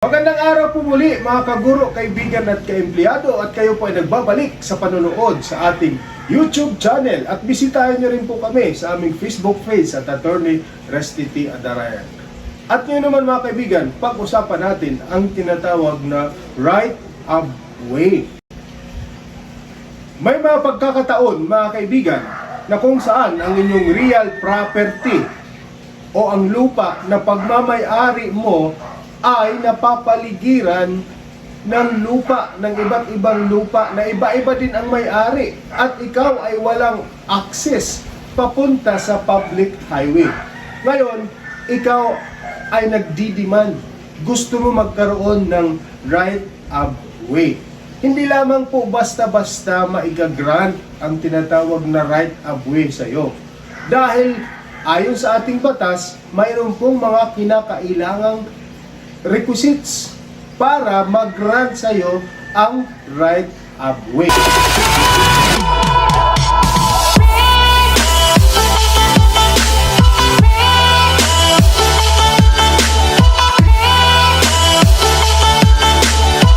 Magandang araw po muli mga kaguro, kaibigan at kaempleyado at kayo po ay nagbabalik sa panonood sa ating YouTube channel at bisitahin niyo rin po kami sa aming Facebook page at Attorney Restiti Adarayan. At ngayon naman mga kaibigan, pag-usapan natin ang tinatawag na right of way. May mga pagkakataon mga kaibigan na kung saan ang inyong real property o ang lupa na pagmamayari mo ay napapaligiran ng lupa, ng iba't ibang lupa na iba-iba din ang may-ari at ikaw ay walang access papunta sa public highway. Ngayon, ikaw ay nagdidemand. Gusto mo magkaroon ng right of way. Hindi lamang po basta-basta maigagrant ang tinatawag na right of way sa iyo. Dahil ayon sa ating batas, mayroon pong mga kinakailangang requisites para mag-grant sa iyo ang right of way.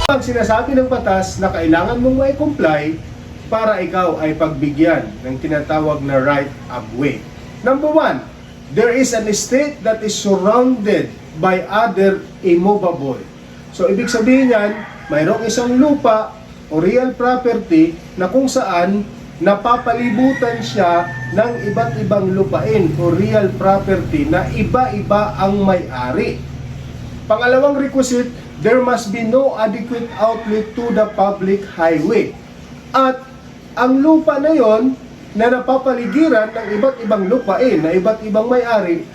Ang sinasabi ng batas na kailangan mong may comply para ikaw ay pagbigyan ng tinatawag na right of way. Number one, there is an estate that is surrounded by other immovable. So, ibig sabihin yan, mayroong isang lupa o real property na kung saan napapalibutan siya ng iba't ibang lupain o real property na iba-iba ang may-ari. Pangalawang requisite, there must be no adequate outlet to the public highway. At ang lupa na yon na napapaligiran ng iba't ibang lupain na iba't ibang may-ari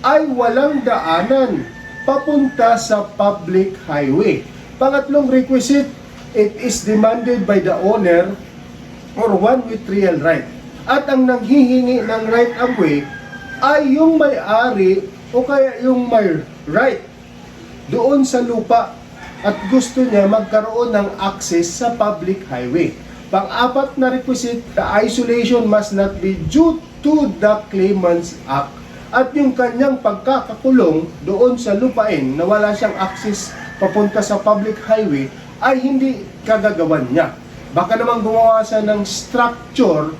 ay walang daanan papunta sa public highway. Pangatlong requisite, it is demanded by the owner or one with real right. At ang nanghihingi ng right of way ay yung may-ari o kaya yung may right doon sa lupa at gusto niya magkaroon ng access sa public highway. Pang-apat na requisite, the isolation must not be due to the claimant's act. At yung kanyang pagkakakulong doon sa lupain na wala siyang access papunta sa public highway ay hindi kagagawan niya. Baka naman gumawa siya ng structure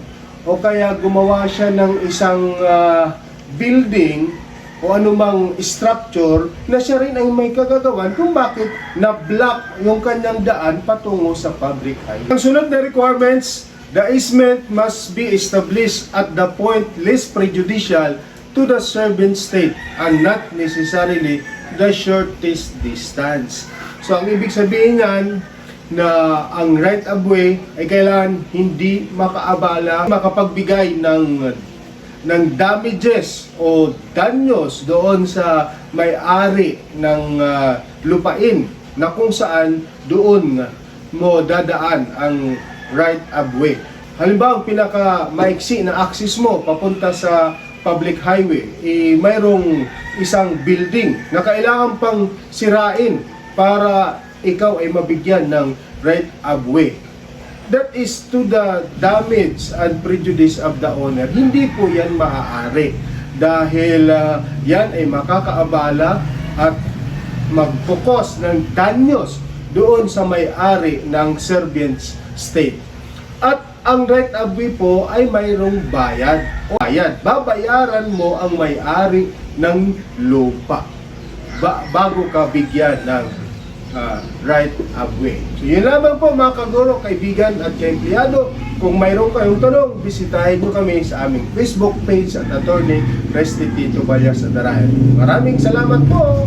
o kaya gumawa siya ng isang ah, building o anumang structure na siya rin ay may kagagawan kung bakit na-block yung kanyang daan patungo sa public highway. Ang sunod na requirements, the easement must be established at the point least prejudicial to the servant state and not necessarily the shortest distance. So ang ibig sabihin niyan na ang right of way ay kailangan hindi makaabala, makapagbigay ng ng damages o danyos doon sa may-ari ng ah, lupain na kung saan doon mo dadaan ang right of way. Halimbawa, ang pinaka maiksi na access mo papunta sa public highway, eh, mayroong isang building na kailangan pang sirain para ikaw ay mabigyan ng right of way that is to the damage and prejudice of the owner. Hindi po yan maaari dahil ah, yan ay makakaabala at magkukos ng danyos doon sa may-ari ng servant's state. At ang right of way po ay mayroong bayad. O bayad, babayaran mo ang may-ari ng lupa ba- bago ka bigyan ng ah, right of way. So yun lamang po mga kaguro, kaibigan at kaempleyado. Kung mayroon kayong tanong, bisitahin nyo kami sa aming Facebook page at Attorney Restituto Balyas Adarayan. Maraming salamat po!